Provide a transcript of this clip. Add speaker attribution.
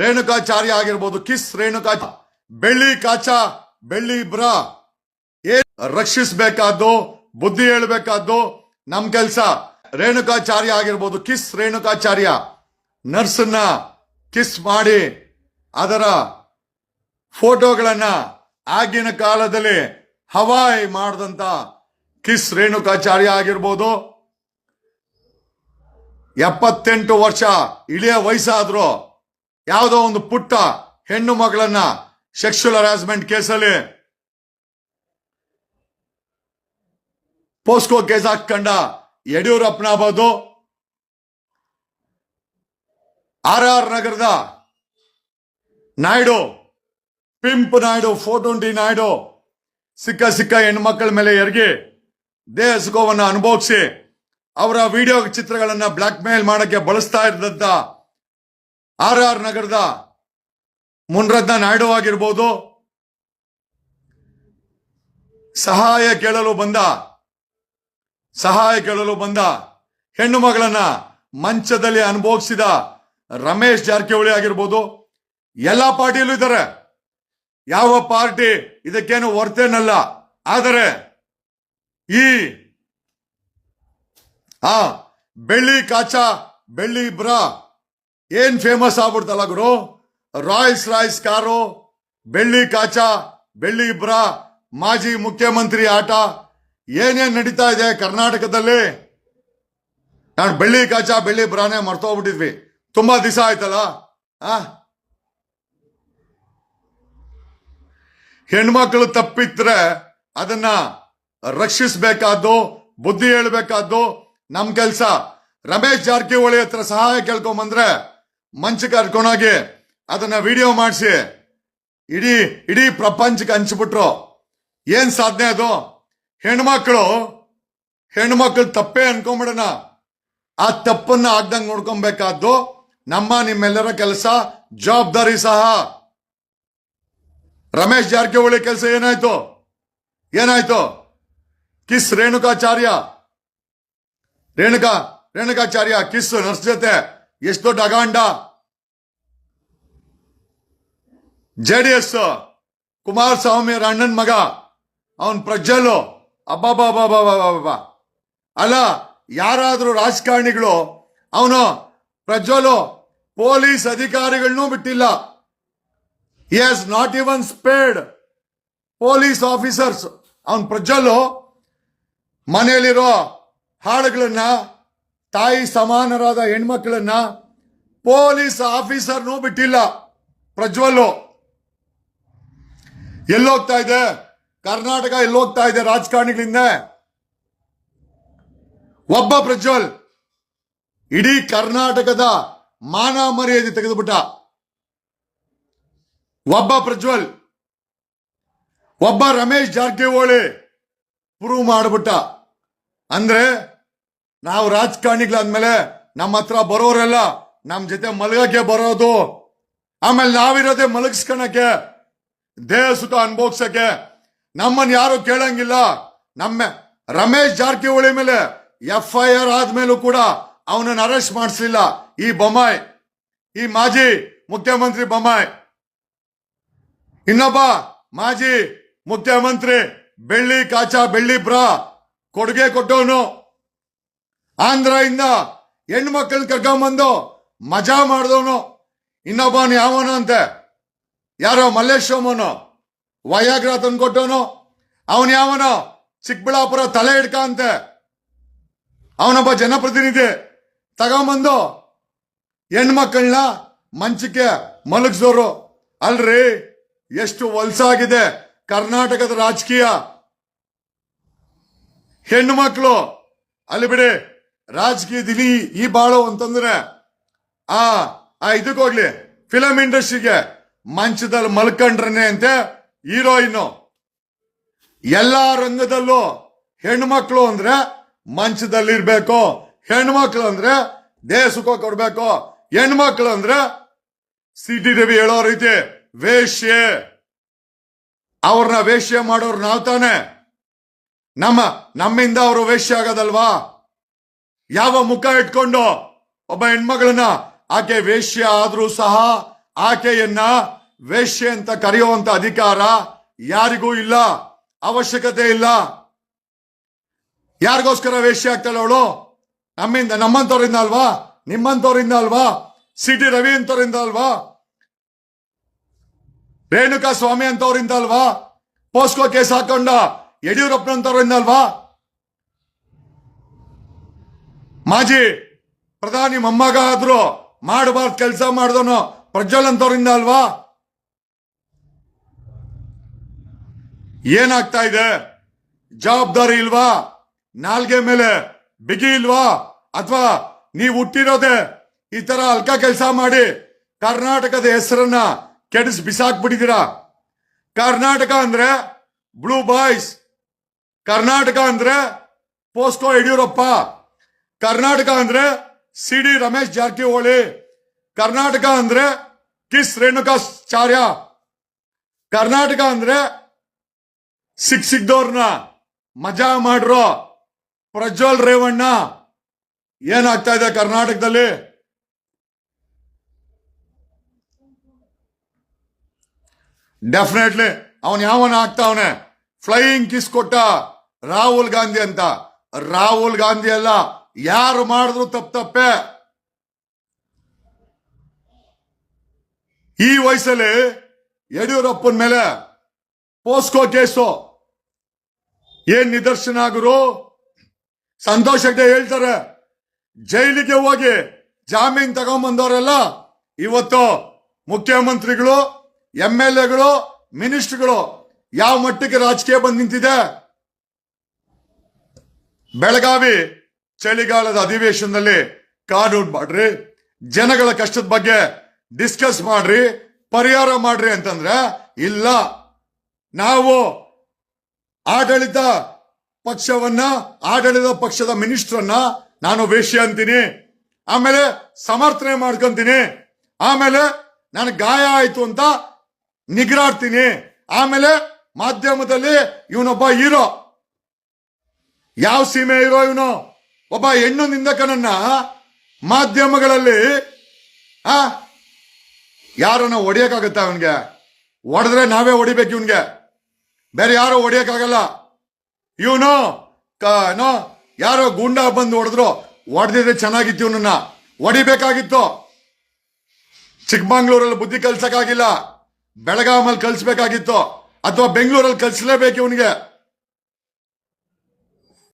Speaker 1: ರೇಣುಕಾಚಾರ್ಯ ಆಗಿರ್ಬೋದು, ಕಿಸ್ ರೇಣುಕಾಚ ಬೆಳ್ಳಿ ಕಾಚ, ಬೆಳ್ಳಿ ಬ್ರ. ಏನ್ ರಕ್ಷಿಸಬೇಕಾದ್ದು, ಬುದ್ಧಿ ಹೇಳ್ಬೇಕಾದ್ದು ನಮ್ ಕೆಲ್ಸ. ರೇಣುಕಾಚಾರ್ಯ ಆಗಿರ್ಬೋದು, ಕಿಸ್ ರೇಣುಕಾಚಾರ್ಯ. ನರ್ಸನ್ನ ಕಿಸ್ ಮಾಡಿ ಅದರ ಫೋಟೋಗಳನ್ನ ಆಗಿನ ಕಾಲದಲ್ಲಿ ಹವಾಯ್ ಮಾಡಿದಂತ ಕಿಸ್ ರೇಣುಕಾಚಾರ್ಯ ಆಗಿರ್ಬೋದು. ಎಪ್ಪತ್ತೆಂಟು ವರ್ಷ, ಇಳಿಯ ವಯಸ್ಸಾದ್ರು. ಯಾವುದೋ ಒಂದು ಪುಟ್ಟ ಹೆಣ್ಣು ಮಗಳನ್ನ ಸೆಕ್ಷುವಲ್ ಹರಾಸ್ಮೆಂಟ್ ಕೇಸಲ್ಲಿ ಪೋಸ್ಕೋ ಕೇಸ್ ಹಾಕೊಂಡ ಯಡಿಯೂರಪ್ಪನಾಗಬಹುದು ಆರ್ ಆರ್ ನಗರದ Naidu, pimp Naidu four twenty Naidu ಸಿಕ್ಕ ಸಿಕ್ಕ ಹೆಣ್ಮಕ್ಳ ಮೇಲೆ ಎರಗಿ ದೇಹ ಸುಖವನ್ನು ಅನುಭವಿಸಿ ಅವರ ವಿಡಿಯೋ ಚಿತ್ರಗಳನ್ನ ಬ್ಲಾಕ್ ಮೇಲ್ ಮಾಡಕ್ಕೆ ಬಳಸ್ತಾ ಇದ್ದಂತ ಆರ್ ಆರ್ ನಗರದ ಮುನ್ರತ್ನ ನಾಯ್ಡು ಆಗಿರ್ಬೋದು. ಸಹಾಯ ಕೇಳಲು ಬಂದ, ಸಹಾಯ ಕೇಳಲು ಬಂದ ಹೆಣ್ಣು ಮಗಳನ್ನ ಮಂಚದಲ್ಲಿ ಅನುಭವಿಸಿದ ರಮೇಶ್ ಜಾರಕಿಹೊಳಿ ಆಗಿರ್ಬೋದು. ಎಲ್ಲ ಪಾರ್ಟಿಯಲ್ಲೂ ಇದ್ದಾರೆ. ಯಾವ ಪಾರ್ಟಿ ಇದಕ್ಕೇನು ವರ್ತೇನಲ್ಲ ಆದರೆ ಈ, ಆ ಬೆಳ್ಳಿ ಕಾಚ, ಬೆಳ್ಳಿ ಬ್ರಾ ಏನ್ ಫೇಮಸ್ ಆಗ್ಬಿಡ್ತಲ್ಲ ಗುರು? ರಾಯ್ಸ್ ರಾಯ್ಸ್ ಕಾರು, ಬೆಳ್ಳಿ ಕಾಚ, ಬೆಳ್ಳಿ ಬ್ರಾ ಮಾಜಿ ಮುಖ್ಯಮಂತ್ರಿ ಆಟ, ಏನೇನ್ ನಡೀತಾ ಇದೆ ಕರ್ನಾಟಕದಲ್ಲಿ? ನಾನು ಬೆಳ್ಳಿ ಕಾಚ, ಬೆಳ್ಳಿ ಬ್ರಾನೇ ಮರ್ತೋಗ್ಬಿಟ್ಟಿದ್ವಿ. ತುಂಬಾ ದಿವಸ ಆಯ್ತಲ್ಲ? ಹೆಣ್ಮಕ್ಳು ತಪ್ಪಿದ್ರೆ ಅದನ್ನ ರಕ್ಷಿಸಬೇಕಾದ್ದು, ಬುದ್ಧಿ ಹೇಳ್ಬೇಕಾದ್ದು ನಮ್ ಕೆಲ್ಸ. ರಮೇಶ್ ಜಾರಕಿಹೊಳಿ ಹತ್ರ ಸಹಾಯ ಕೇಳ್ಕೊಂಬಂದ್ರೆ ಮಂಚಕ್ಕೆ ಕರ್ಕೊಂಡೋಗಿ ಅದನ್ನ ವಿಡಿಯೋ ಮಾಡಿಸಿ. ಇಡೀ ಇಡೀ ಪ್ರಪಂಚಕ್ಕೆ ಹಂಚ್ಬಿಟ್ರು. ಏನ್ ಸಾಧನೆ ಅದು? ಹೆಣ್ಮಕ್ಳು ಹೆಣ್ಮಕ್ಳು ತಪ್ಪೇ ಅನ್ಕೊಂಬಿಡೋಣ. ಆ ತಪ್ಪನ್ನ ಆಗ್ದಂಗೆ ನೋಡ್ಕೊಬೇಕಾದ್ದು ನಮ್ಮ, ನಿಮ್ಮೆಲ್ಲರ ಕೆಲಸ, ಜವಾಬ್ದಾರಿ ಸಹ. ರಮೇಶ್ ಜಾರಕಿಹೊಳಿ ಕೆಲಸ ಏನಾಯ್ತು? ಏನಾಯ್ತು? Kiss Renukacharya. Renuka, Renukacharya, kiss nurse ಜೊತೆ. ಎಷ್ಟು ದೊಡ್ಡ ಅಗಾಂಡ ಜೆ ಡಿ ಎಸ್ ಕುಮಾರಸ್ವಾಮಿ ಅವ್ರ ಅಣ್ಣನ್ ಮಗ, ಅವನ್ ಪ್ರಜ್ವಲು ಅಬ್ಬಾಬಾಬಾಬಾಬಾಬಾ ಅಲ್ಲ, ಯಾರಾದರೂ ರಾಜಕಾರಣಿಗಳು, ಅವನು ಪ್ರಜ್ವಲು ಪೊಲೀಸ್ ಅಧಿಕಾರಿಗಳನ್ನೂ ಬಿಟ್ಟಿಲ್ಲ. Has not even spared police officers. ಅವನ್ ಪ್ರಜ್ವಲು ಮನೆಯಲ್ಲಿರೋ ಹಾಡುಗಳನ್ನ, ತಾಯಿ ಸಮಾನರಾದ ಹೆಣ್ಮಕ್ಳನ್ನ ಪೊಲೀಸ್ ಆಫೀಸರ್ನೂ ಬಿಟ್ಟಿಲ್ಲ ಪ್ರಜ್ವಲ್ಲು. ಎಲ್ಲೋಗ್ತಾ ಇದೆ? ಕರ್ನಾಟಕ ಎಲ್ಲೋಗ್ತಾ ಇದೆ ರಾಜಕಾರಣಿಗಳಿಂದ? ಒಬ್ಬ ಪ್ರಜ್ವಲ್, ಇಡೀ ಕರ್ನಾಟಕದ ಮಾನ ಮರ್ಯಾದೆ ತೆಗೆದುಬಿಟ್ಟ. ಒಬ್ಬ ಪ್ರಜ್ವಲ್, ಒಬ್ಬ ರಮೇಶ್ ಜಾರಕಿಹೊಳಿ ಪ್ರೂವ್ ಮಾಡಿಬಿಟ್ಟ. ಅಂದ್ರೆ ನಾವು ರಾಜಕಾರಣಿಗಳಾದ್ಮೇಲೆ ನಮ್ಮ ಹತ್ರ ಬರೋರೆಲ್ಲ ನಮ್ಮ ಜೊತೆ ಮಲಗಕ್ಕೆ ಬರೋದು. ಆಮೇಲೆ ನಾವಿರೋದೇ ಮಲಗಿಸ್ಕೊಳಕ್ಕೆ ದೇಹ ಸುತ ಅನ್ಭೋಗ್ಸಕ್ಕೆ ನಮ್ಮನ್ನ ಯಾರು ಕೇಳಂಗಿಲ್ಲ. ನಮ್ಮ ರಮೇಶ್ ಜಾರಕಿಹೊಳಿ ಮೇಲೆ ಎಫ್ ಐ ಆರ್ ಆದ್ಮೇಲೂ ಕೂಡ ಅವನನ್ನು ಅರೆಸ್ಟ್ ಮಾಡಿಸ್ಲಿಲ್ಲ. ಈ ಬೊಮ್ಮಾಯಿ, ಈ ಮಾಜಿ ಮುಖ್ಯಮಂತ್ರಿ ಬೊಮ್ಮಾಯಿ. ಇನ್ನೊಬ್ಬ ಮಾಜಿ ಮುಖ್ಯಮಂತ್ರಿ ಬೆಳ್ಳಿ ಕಾಚ ಬೆಳ್ಳಿ ಬ್ರಾ, ಕೊಡುಗೆ ಕೊಟ್ಟವನು. ಆಂಧ್ರದಿಂದ ಹೆಣ್ಮಕ್ಳನ್ನ ಕರ್ಕೊಂಬಂದು ಮಜಾ ಮಾಡಿದವನು. ಇನ್ನೊಬ್ಬನು ಯಾವನು ಅಂತೆ ಯಾರೋ ಮಲ್ಲೇಶ್ವಮನು ವಯಾಗ್ರ ತಂದು ಕೊಟ್ಟವನು ಅವನು ಯಾವನೋ ಚಿಕ್ಕಬಳ್ಳಾಪುರ ತಲೆ ಹಿಡ್ಕ ಅಂತೆ. ಅವನೊಬ್ಬ ಜನಪ್ರತಿನಿಧಿ. ತಗೊಂಬಂದು ಹೆಣ್ಮಕ್ಳನ್ನ ಮಂಚಕ್ಕೆ ಮಲಗಿಸೋರು. ಅಲ್ರಿ, ಎಷ್ಟು ವಲ್ಸಾಗಿದೆ ಕರ್ನಾಟಕದ ರಾಜಕೀಯ. ಹೆಣ್ಣು ಮಕ್ಕಳು ಅಲ್ಲಿ ಬಿಡಿ ರಾಜಕೀಯದಲ್ಲಿ ಈ ಬಾಳು ಅಂತಂದ್ರೆ, ಆ ಆ ಇದಕ್ಕೆ ಫಿಲಂ ಇಂಡಸ್ಟ್ರಿಗೆ ಮಂಚದಲ್ಲಿ ಮಲ್ಕಂಡ್ರನೆ ಅಂತೆ ಹೀರೋಯಿನ್ ಎಲ್ಲ ರಂಗದಲ್ಲೂ ಹೆಣ್ಮಕ್ಳು ಅಂದ್ರೆ ಮಂಚದಲ್ಲಿ ಇರ್ಬೇಕು ಹೆಣ್ಮಕ್ಳು ಅಂದ್ರೆ ದೇಶಕ್ಕೋ ಕೊಡ್ಬೇಕು. ಹೆಣ್ಮಕ್ಳು ಅಂದ್ರೆ ಸಿಟಿ ರವಿ ಹೇಳೋ ರೀತಿ ವೇಶ್ಯೆ. ಅವ್ರನ್ನ ವೇಶ್ಯ ಮಾಡೋರು ನಾವ್ ತಾನೆ. ನಮ್ಮ, ನಮ್ಮಿಂದ ಅವರು ವೇಶ್ಯ ಆಗೋದಲ್ವಾ? ಯಾವ ಮುಖ ಇಟ್ಕೊಂಡು ಒಬ್ಬ ಹೆಣ್ಮಗಳನ್ನ ಆಕೆ ವೇಶ್ಯ ಆದ್ರೂ ಸಹ ಆಕೆಯನ್ನ ವೇಶ್ಯೆ ಅಂತ ಕರೆಯುವಂತ ಅಧಿಕಾರ ಯಾರಿಗೂ ಇಲ್ಲ, ಅವಶ್ಯಕತೆ ಇಲ್ಲ. ಯಾರಿಗೋಸ್ಕರ ವೇಶ್ಯೆ ಆಗ್ತಾಳೆ ಅವಳು? ನಮ್ಮಿಂದ, ನಮ್ಮಂತವರಿಂದ ಅಲ್ವಾ? ನಿಮ್ಮಂತವರಿಂದ ಅಲ್ವಾ? ಸಿ ಟಿ ರವಿ ಅಂತವರಿಂದ ಅಲ್ವಾ? ರೇಣುಕಾ ಸ್ವಾಮಿ ಅಂತವರಿಂದ ಅಲ್ವಾ? ಪೋಸ್ಕೋ ಕೇಸ್ ಹಾಕೊಂಡ ಯಡಿಯೂರಪ್ಪನಂತವರಿಂದ ಅಲ್ವಾ? ಮಾಜಿ ಪ್ರಧಾನಿ ಮೊಮ್ಮಗ ಆದ್ರು ಮಾಡಬಾರ್ದು, ಕೆಲಸ ಮಾಡಿದವನು ಪ್ರಜ್ವಲ್ ಅಂತವ್ರಿಂದ ಅಲ್ವಾ? ಏನಾಗ್ತಾ ಇದೆ? ಜವಾಬ್ದಾರಿ ಇಲ್ವಾ? ನಾಲ್ಗೆ ಮೇಲೆ ಬಿಗಿ ಇಲ್ವಾ? ಅಥವಾ ನೀವು ಹುಟ್ಟಿರೋದೆ ಈ ತರ ಅಲ್ಕ ಕೆಲಸ ಮಾಡಿ ಕರ್ನಾಟಕದ ಹೆಸರನ್ನ ಕೆಡಿಸಿ ಬಿಸಾಕ್ಬಿಟ್ಟಿದ್ದೀರಾ? ಕರ್ನಾಟಕ ಅಂದ್ರೆ ಬ್ಲೂ ಬಾಯ್ಸ್. ಕರ್ನಾಟಕ ಅಂದ್ರೆ ಪೋಸ್ಟೋ ಯಡಿಯೂರಪ್ಪ. ಕರ್ನಾಟಕ ಅಂದ್ರೆ ಸಿ ಡಿ ರಮೇಶ್ ಜಾರಕಿಹೊಳಿ. ಕರ್ನಾಟಕ ಅಂದ್ರೆ ಕಿಸ್ ರೇಣುಕಾಚಾರ್ಯ. ಕರ್ನಾಟಕ ಅಂದ್ರೆ ಸಿಕ್ ಸಿಕ್ದವ್ರನ್ನ ಮಜಾ ಮಾಡ್ರೋ ಪ್ರಜ್ವಲ್ ರೇವಣ್ಣ. ಏನಾಗ್ತಾ ಇದೆ ಕರ್ನಾಟಕದಲ್ಲಿ? ಡೆಫಿನೆಟ್ಲಿ ಅವನ್ ಯಾವನ ಆಗ್ತಾವನೆ? ಫ್ಲೈಯಿಂಗ್ ಕಿಸ್ ಕೊಟ್ಟ ರಾಹುಲ್ ಗಾಂಧಿ ಅಂತ. ರಾಹುಲ್ ಗಾಂಧಿ ಅಲ್ಲ, ಯಾರು ಮಾಡಿದ್ರು ತಪ್ಪ ತಪ್ಪೆ? ಈ ವಯಸ್ಸಲ್ಲಿ ಯಡಿಯೂರಪ್ಪನ ಮೇಲೆ ಪೋಸ್ಕೋ ಕೇಸು. ಏನ್ ನಿದರ್ಶನ ಆಗರು ಹೆಗ್ಡೆ ಹೇಳ್ತಾರೆ, ಜೈಲಿಗೆ ಹೋಗಿ ಜಾಮೀನ್ ತಗೊಂಬಂದವರೆಲ್ಲ ಇವತ್ತು ಮುಖ್ಯಮಂತ್ರಿಗಳು, ಎಂ ಎಲ್ ಎಗಳು, ಮಿನಿಸ್ಟ್ರುಗಳು ಯಾವ ಮಟ್ಟಕ್ಕೆ ರಾಜಕೀಯ ಬಂದ್ ನಿಂತಿದೆ? ಬೆಳಗಾವಿ ಚಳಿಗಾಲದ ಅಧಿವೇಶನದಲ್ಲಿ ಕಾನೂನು ಮಾಡ್ರಿ. ಜನಗಳ ಕಷ್ಟದ ಬಗ್ಗೆ ಡಿಸ್ಕಸ್ ಮಾಡ್ರಿ, ಪರಿಹಾರ ಮಾಡ್ರಿ ಅಂತಂದ್ರೆ, ಇಲ್ಲ, ನಾವು ಆಡಳಿತ ಪಕ್ಷವನ್ನ, ಆಡಳಿತ ಪಕ್ಷದ ಮಿನಿಸ್ಟ್ರನ್ನ ನಾನು ವೇಷ್ಯ ಅಂತೀನಿ, ಆಮೇಲೆ ಸಮರ್ಥನೆ ಮಾಡ್ಕೊಂತೀನಿ, ಆಮೇಲೆ ನಾನು ಗಾಯ ಆಯ್ತು ಅಂತ ನಿಗ್ರಾಡ್ತೀನಿ, ಆಮೇಲೆ ಮಾಧ್ಯಮದಲ್ಲಿ ಇವನೊಬ್ಬ ಹೀರೋ. ಯಾವ ಸೀಮೆ ಹೀರೋ ಇವನು? ಒಬ್ಬ ಹೆಣ್ಣು ನಿಂದಕನನ್ನ ಮಾಧ್ಯಮಗಳಲ್ಲಿ, ಆ ಯಾರನ್ನ ಹೊಡಿಯಕಾಗತ್ತ ಅವನಿಗೆ? ಹೊಡೆದ್ರೆ ನಾವೇ ಹೊಡಿಬೇಕು ಇವನ್ಗೆ. ಬೇರೆ ಯಾರೋ ಹೊಡಿಯಕಾಗಲ್ಲ ಇವನು ನೋ, ಯಾರೋ ಗುಂಡ ಬಂದು ಹೊಡೆದ್ರು ಹೊಡೆದಿದ್ರೆ ಚೆನ್ನಾಗಿತ್ತು ಇವನನ್ನ. ಹೊಡಿಬೇಕಾಗಿತ್ತು. ಚಿಕ್ಕಮಂಗ್ಳೂರಲ್ಲಿ ಬುದ್ಧಿ ಕಲ್ಸಕ್ಕಾಗಿಲ್ಲ. ಬೆಳಗಾಮಲ್ಲಿ ಕಲ್ಸ್ಬೇಕಾಗಿತ್ತು. ಅಥವಾ ಬೆಂಗಳೂರಲ್ಲಿ ಕಲ್ಸಲೇಬೇಕು ಇವನಿಗೆ.